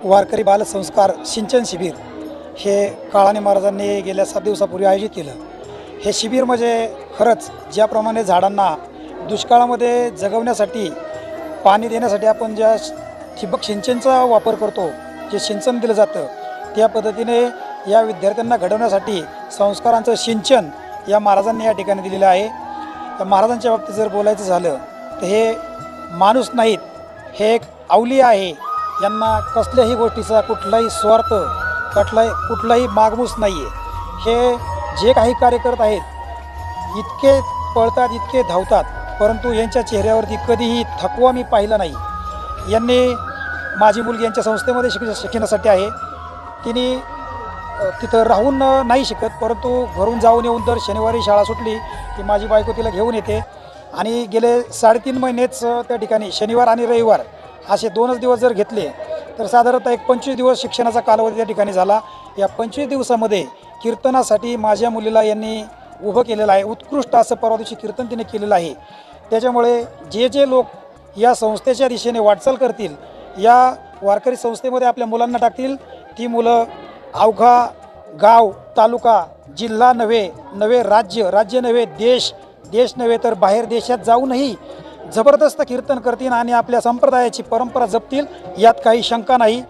वारकरी बालसंस्कार सिंचन शिबिर हे काळाने महाराजांनी गेल्या सात दिवसापूर्वी आयोजित केलं. हे शिबिर म्हणजे खरंच ज्याप्रमाणे झाडांना दुष्काळामध्ये जगवण्यासाठी पाणी देण्यासाठी आपण ज्या ठिबक सिंचनचा वापर करतो जे सिंचन दिलं जातं त्या पद्धतीने या विद्यार्थ्यांना घडवण्यासाठी संस्कारांचं सिंचन या महाराजांनी या ठिकाणी दिलेलं आहे. या महाराजांच्या बाबतीत जर बोलायचं झालं तर हे माणूस नाहीत हे एक अवली आहे. यांना कसल्याही गोष्टीचा कुठलाही स्वार्थ कुठलाही कुठलाही मागमूस नाही आहे हे जे काही कार्य करत आहेत इतके पळतात इतके धावतात परंतु यांच्या चेहऱ्यावरती कधीही थकवा मी पाहिला नाही. यांनी माझी मुलगी यांच्या संस्थेमध्ये शिक शिकण्यासाठी आहे. तिने तिथं राहून नाही शिकत परंतु घरून जाऊन येऊन तर शनिवारी शाळा सुटली की माझी बायको तिला घेऊन येते. आणि गेले साडेतीन महिनेच त्या ठिकाणी शनिवार आणि रविवार असे दोनच दिवस जर घेतले तर साधारणतः एक पंचवीस दिवस शिक्षणाचा कालावधी त्या ठिकाणी झाला. या पंचवीस दिवसामध्ये कीर्तनासाठी माझ्या मुलीला यांनी उभं केलेलं आहे. उत्कृष्ट असं परवा दिवशी कीर्तन तिने केलेलं आहे. त्याच्यामुळे जे जे लोक या संस्थेच्या दिशेने वाटचाल करतील या वारकरी संस्थेमध्ये आपल्या मुलांना टाकतील ती मुलं अवघा गाव तालुका जिल्हा नव्हे नव्हे राज्य राज्य नव्हे देश देश नव्हे तर बाहेर देशात जाऊनही जबरदस्त कीर्तन करतील आणि आपल्या संप्रदायाची परंपरा जपतील यात काही शंका नाही.